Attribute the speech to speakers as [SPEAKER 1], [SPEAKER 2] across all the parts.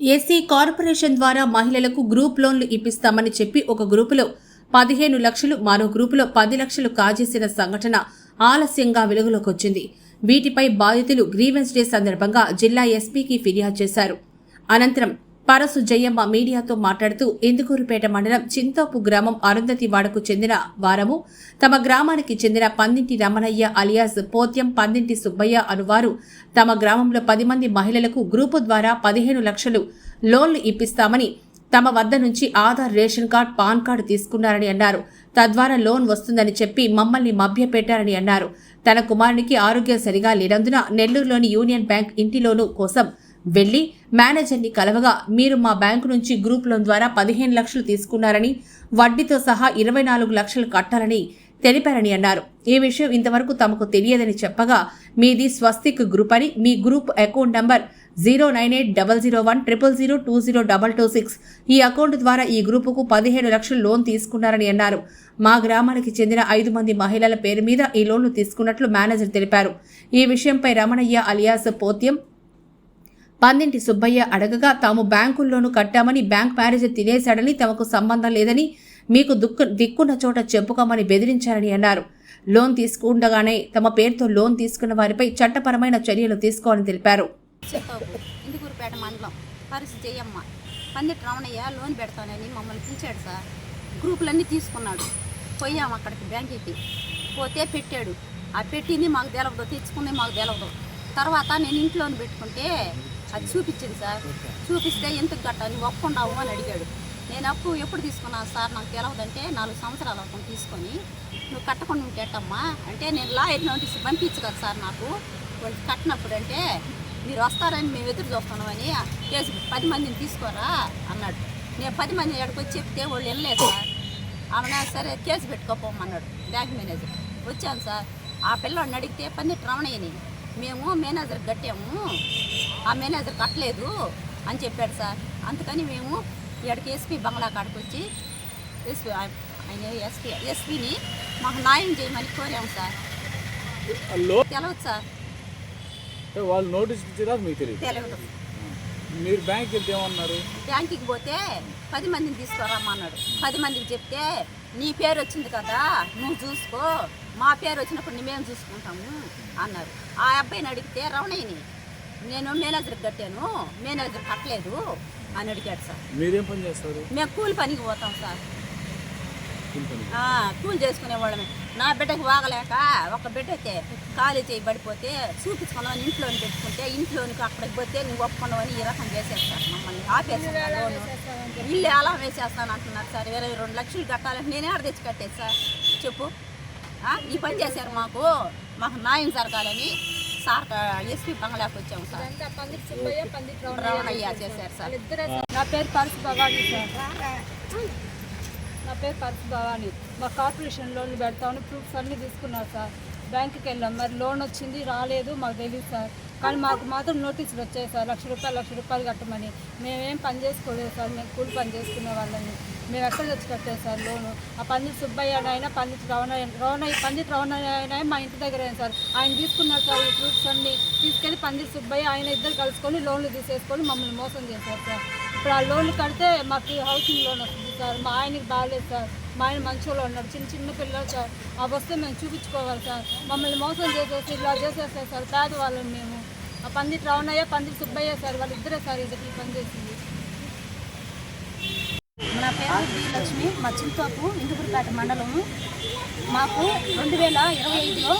[SPEAKER 1] SC corporation ద్వారా మహిళలకు group లోన్లు ఇప్పిస్తామని చెప్పి ఒక గ్రూపులో పదిహేను లక్షలు మరో గ్రూపులో పది లక్షలు కాజేసిన సంఘటన ఆలస్యంగా వెలుగులోకి వచ్చింది వీటిపై బాధితులు గ్రీవెన్స్ డే సందర్భంగా జిల్లా ఎస్పీకి ఫిర్యాదు చేశారు. అనంతరం పరసు జయమ్మ మీడియాతో మాట్లాడుతూ ఇందుకూరుపేట మండలం చింతోపు గ్రామం అరుంధతి వాడకు చెందిన వారము. తమ గ్రామానికి చెందిన పందింటి రమణయ్య అలియాస్ పోత్యం పందింటి సుబ్బయ్య అనువారు. తమ గ్రామంలో పది మంది మహిళలకు గ్రూపు ద్వారా పదిహేను లక్షలు లోన్లు ఇప్పిస్తామని తమ వద్ద నుంచి Aadhaar ration card PAN card తీసుకున్నారని అన్నారు. తద్వారా లోన్ వస్తుందని చెప్పి మమ్మల్ని మభ్యపెట్టారని అన్నారు. తన కుమారునికి ఆరోగ్యం సరిగా లేనందున నెల్లూరులోని యూనియన్ బ్యాంక్ ఇంటి లోను కోసం వెళ్ళి మేనేజర్ని కలవగా మీరు మా బ్యాంకు నుంచి గ్రూప్ లోన్ ద్వారా పదిహేను లక్షలు తీసుకున్నారని వడ్డీతో సహా ఇరవై నాలుగు లక్షలు కట్టాలని తెలిపారని అన్నారు. ఈ విషయం ఇంతవరకు తమకు తెలియదని చెప్పగా మీది స్వస్తిక్ గ్రూప్ అని మీ group account number zero nine eight double zero one triple zero two zero double two six ఈ అకౌంట్ ద్వారా ఈ గ్రూపుకు పదిహేను లక్షలు లోన్ తీసుకున్నారని అన్నారు. మా గ్రామానికి చెందిన ఐదు మంది మహిళల పేరు మీద ఈ లోన్లు తీసుకున్నట్లు మేనేజర్ తెలిపారు. ఈ విషయంపై రమణయ్య అలియాస్ పోత్యం పందింటి సుబ్బయ్య అడగగా తాము బ్యాంకుల్లోనూ కట్టామని బ్యాంక్ మేనేజర్ తినేశాడని తమకు సంబంధం లేదని మీకు దుక్కు దిక్కున్న చోట చెప్పుకోమని బెదిరించారని అన్నారు. లోన్ తీసుకుండగానే తమ పేరుతో లోన్ తీసుకున్న వారిపై చట్టపరమైన చర్యలు తీసుకోవాలని తెలిపారు.
[SPEAKER 2] ఇందుకూరుపేట మండలం పరిస్థితి జయమ్మ. పందిటి రమణయ్య లోన్ పెడతానని మమ్మల్ని పిలిచాడు సార్. గ్రూపులన్నీ తీసుకున్నాడు. పోయాము అక్కడికి బ్యాంకుకి. పోతే పెట్టాడు. ఆ పెట్టింది మాకు తెలవదు తెచ్చుకుంది మాకు తెలవదు. తర్వాత నేను ఇంట్లోని పెట్టుకుంటే అది చూపించింది సార్. చూపిస్తే ఎందుకు కట్టాలి ఒప్పుకుంటావు అని అడిగాడు. నేను అప్పు ఎప్పుడు తీసుకున్నాను సార్? నాకు తెలవదంటే నాలుగు సంవత్సరాలు అప్పు తీసుకొని. నువ్వు కట్టకుండా ఉంటేటమ్మా అంటే నేను లాయర్ నోటీస్ పంపించు కదా సార్ నాకు. వాళ్ళు కట్టినప్పుడు అంటే మీరు వస్తారని మేము ఎదురు చూస్తున్నామని కేసు పది మందిని తీసుకోరా అన్నాడు. నేను పది మంది ఎక్కడికి వచ్చి చెప్తే వాళ్ళు వెళ్ళలేదు సార్. ఆమె సరే కేసు పెట్టుకోపోమన్నాడు బ్యాంక్ మేనేజర్. వచ్చాను సార్. ఆ పిల్లవాడిని అడిగితే పందిటి రమణయ్యని. మేము మేనేజర్ కట్టాము. ఆ మేనేజర్ కట్టలేదు అని చెప్పాడు సార్. అందుకని మేము ఇక్కడికి ఎస్పీ బంగ్లా కాడికి వచ్చి ఎస్పీ ఆయన ఎస్పీ ఎస్పీని మాకు న్యాయం చేయమని కోరాము సార్. తెలవదు సార్.
[SPEAKER 3] వాళ్ళు నోటీస్ ఇచ్చిరా మీకు తెలియదు?
[SPEAKER 2] తెలియదు
[SPEAKER 3] మీరు బ్యాంక్కి వెళ్తే ఏమన్నారు?
[SPEAKER 2] బ్యాంకుకి పోతే పది మందిని తీసుకురమ్మన్నాడు. పది మందికి చెప్తే నీ పేరు వచ్చింది కదా నువ్వు చూసుకో. మా పేరు వచ్చినప్పుడు నీ మేము చూసుకుంటాము అన్నారు. ఆ అబ్బాయిని అడిగితే రమణయ్యని నేను మేనేజర్కి కట్టాను మేనేజర్ కట్టలేదు అని అడిగాడు సార్.
[SPEAKER 3] మీరేం పని చేస్తారు?
[SPEAKER 2] మేము కూలి పనికి పోతాం సార్.
[SPEAKER 3] కూలి పని
[SPEAKER 2] ఆ, కూలి చేసుకునే వాళ్ళమే. నా బిడ్డకి వాగలేక ఒక బిడ్డ అయితే ఖాళీ చేయి పడిపోతే చూపించుకున్నామని ఇంట్లోని పెట్టుకుంటే ఇంట్లోనికి అక్కడికి పోతే నువ్వు ఒప్పుకున్నావని ఈ రకం చేసేస్తారు. మమ్మల్ని ఆపేస్తున్నారు లోను. ఇల్లు అలా వేసేస్తాను అంటున్నారు సార్. ఇరవై రెండు లక్షలు కట్టాలంటే నేనే ఆడ తెచ్చి కట్టేది సార్. చెప్పు. ఆ, ఈ పని చేశారు మాకు. మాకు న్యాయం జరగాలని సార్ ఎస్పీ బంగ్లాకి వచ్చాము సార్. రమణయ్య చేశారు సార్.
[SPEAKER 4] నా పేరు పరసు భవానీ సార్. నా పేరు పరసు భవానీ. మా కార్పొరేషన్ లోన్లు పెడతామని ప్రూఫ్స్ అన్నీ తీసుకున్నారు సార్. బ్యాంకుకి వెళ్ళాం. మరి లోన్ వచ్చింది రాలేదు మాకు తెలియదు సార్. కానీ మాకు మాత్రం నోటీసులు వచ్చాయి సార్. లక్ష రూపాయలు లక్ష రూపాయలు కట్టమని. మేమేం పని చేసుకోలేదు సార్. మేము కూలి పని చేసుకునే వాళ్ళని మేము ఎక్కడ తెచ్చి కట్టాము సార్ లోను? ఆ పందిటి సుబ్బయ్య అయినా పందిటి రవణ రవణ పందిటి రవణ అయినా మా ఇంటి దగ్గర సార్. ఆయన తీసుకున్నారు సార్ ఈ ప్రూఫ్స్ అన్నీ. తీసుకెళ్ళి పందిటి సుబ్బయ్య ఆయన ఇద్దరు కలుసుకొని లోన్లు తీసేసుకొని మమ్మల్ని మోసం చేశారు సార్. ఇప్పుడు ఆ లోన్లు కడితే మాకు హౌసింగ్ లోన్ వస్తుంది. సార్ మా ఆయనకి బాగాలేదు సార్. మా ఆయన మంచోళ్ళు ఉన్నాడు. చిన్న చిన్న పిల్లలు సార్. ఆ వస్తే మేము చూపించుకోవాలి సార్. మమ్మల్ని మోసం చేసేసి ఇలా చేసేస్తారు సార్. పేదవాళ్ళం మేము. ఆ పందిటి రవణయ్య పందిటి సుబ్బయ్య సార్ వాళ్ళిద్దరే సార్ ఇద్దరికి పని చేసింది
[SPEAKER 5] నా పేరు డి లక్ష్మి. మా చింతోపు ఇందుపురిపేట మండలము. మాకు రెండు వేల ఇరవై ఐదులో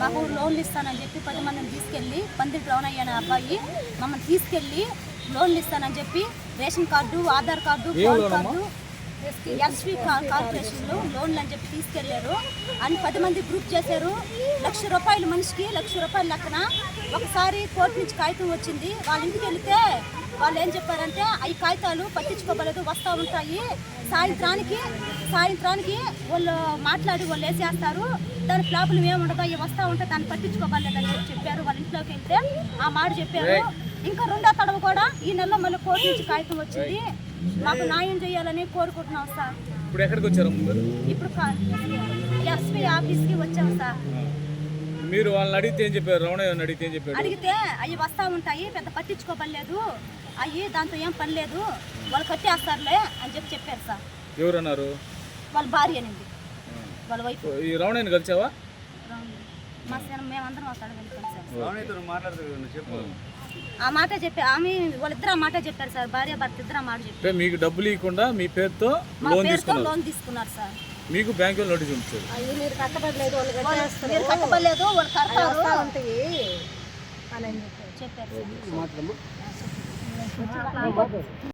[SPEAKER 5] మాకు లోన్లు ఇస్తానని చెప్పి పది మందిని తీసుకెళ్ళి పందిరి రవణయ్య అనే అబ్బాయి మమ్మల్ని తీసుకెళ్ళి లోన్లు ఇస్తానని చెప్పి ration card Aadhaar card PAN card SV కార్పొరేషన్లో లోన్లు అని చెప్పి తీసుకెళ్ళారు అని పది మంది గ్రూప్ చేశారు. లక్ష రూపాయలు మనిషికి లక్ష రూపాయల లెక్కన. ఒకసారి కోర్టు నుంచి కాగితం వచ్చింది. వాళ్ళ ఇంటికి వెళితే వాళ్ళు ఏం చెప్పారంటే ఈ కాగితాలు పట్టించుకోబలేదు వస్తూ ఉంటాయి. సాయంత్రానికి సాయంత్రానికి వాళ్ళు మాట్లాడి వాళ్ళు వేసేస్తారు. దాని ప్రాబ్లం ఏముండదు అవి వస్తూ ఉంటే దాన్ని పట్టించుకోబడలేదని చెప్పి చెప్పారు. వాళ్ళ ఇంట్లోకి వెళ్తే ఆ మాట చెప్పారు. ఇంకా రెండో తడవ కూడా ఈ నెలలో మళ్ళీ కోర్టు నుంచి కాగితం వచ్చింది. మాకు న్యాయం చేయాలని కోరుకుంటున్నాం సార్.
[SPEAKER 3] ఇప్పుడు ఎక్కడికి వచ్చారు ముందు?
[SPEAKER 5] ఇప్పుడు ఎస్పీ ఆఫీస్కి వచ్చాం సార్.
[SPEAKER 3] మీరు వాళ్ళని అడిగితే ఏం చెప్పారు? రమణయ్య అడిగితే ఏం చెప్పాడు
[SPEAKER 5] అడిగితే అవి వస్తూ ఉంటాయి పెద్ద పట్టించుకోబడలేదు అయ్యి దాంతో ఏం పని లేదు. వాళ్ళు కట్టేస్తారులే అని చెప్పి చెప్పారు సార్.
[SPEAKER 3] ఎవరన్నారు?
[SPEAKER 5] వాళ్ళ భార్య అనింది వాళ్ళ వైఫ్.
[SPEAKER 3] ఈ రమణయ్యని కలిసావా?
[SPEAKER 5] మా మేమందరం అక్కడ వెళ్ళిపోయాం సార్.
[SPEAKER 3] చెప్పు.
[SPEAKER 5] ఆ మాట చెప్పి ఆమె వాళ్ళిద్దరు ఆ మాట చెప్పారు సార్. భార్య భర్త ఇద్దరు ఆ మాట చెప్పారు.
[SPEAKER 3] మీకు డబ్బులు ఇవ్వకుండా మీ పేరుతో లోన్ తీసుకున్నారు.
[SPEAKER 5] లోన్ తీసుకున్నారు సార్.
[SPEAKER 3] మీకు బ్యాంకులో నోటీస్ పంపించారు.
[SPEAKER 5] వాళ్ళు- మీరు కట్టబడలేదు వాళ్ళు కడతారు. చెప్పారు. సార్.